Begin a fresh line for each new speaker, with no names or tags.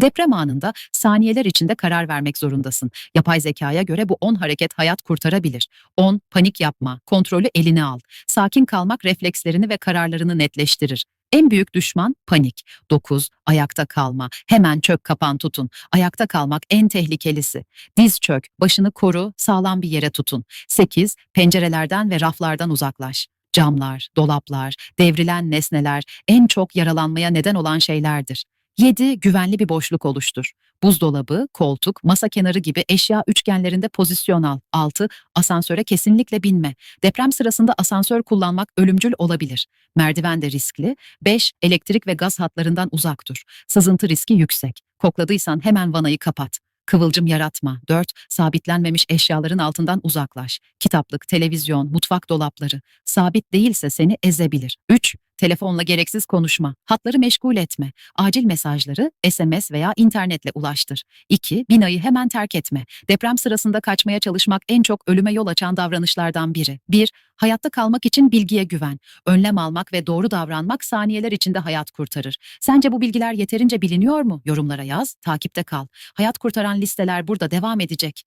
Deprem anında saniyeler içinde karar vermek zorundasın. Yapay zekaya göre bu 10 hareket hayat kurtarabilir. 10. Panik yapma, kontrolü eline al. Sakin kalmak reflekslerini ve kararlarını netleştirir. En büyük düşman panik. 9. Ayakta kalma. Hemen çök kapan tutun. Ayakta kalmak en tehlikelisi. Diz çök, başını koru, sağlam bir yere tutun. 8. Pencerelerden ve raflardan uzaklaş. Camlar, dolaplar, devrilen nesneler en çok yaralanmaya neden olan şeylerdir. 7. Güvenli bir boşluk oluştur. Buzdolabı, koltuk, masa kenarı gibi eşya üçgenlerinde pozisyon al. 6. Asansöre kesinlikle binme. Deprem sırasında asansör kullanmak ölümcül olabilir. Merdiven de riskli. 5. Elektrik ve gaz hatlarından uzak dur. Sızıntı riski yüksek. Kokladıysan hemen vanayı kapat. Kıvılcım yaratma. 4. Sabitlenmemiş eşyaların altından uzaklaş. Kitaplık, televizyon, mutfak dolapları. Sabit değilse seni ezebilir. 3. Telefonla gereksiz konuşma. Hatları meşgul etme. Acil mesajları SMS veya internetle ulaştır. 2. Binayı hemen terk etme. Deprem sırasında kaçmaya çalışmak en çok ölüme yol açan davranışlardan biri. 1. Hayatta kalmak için bilgiye güven. Önlem almak ve doğru davranmak saniyeler içinde hayat kurtarır. Sence bu bilgiler yeterince biliniyor mu? Yorumlara yaz, takipte kal. Hayat kurtaran listeler burada devam edecek.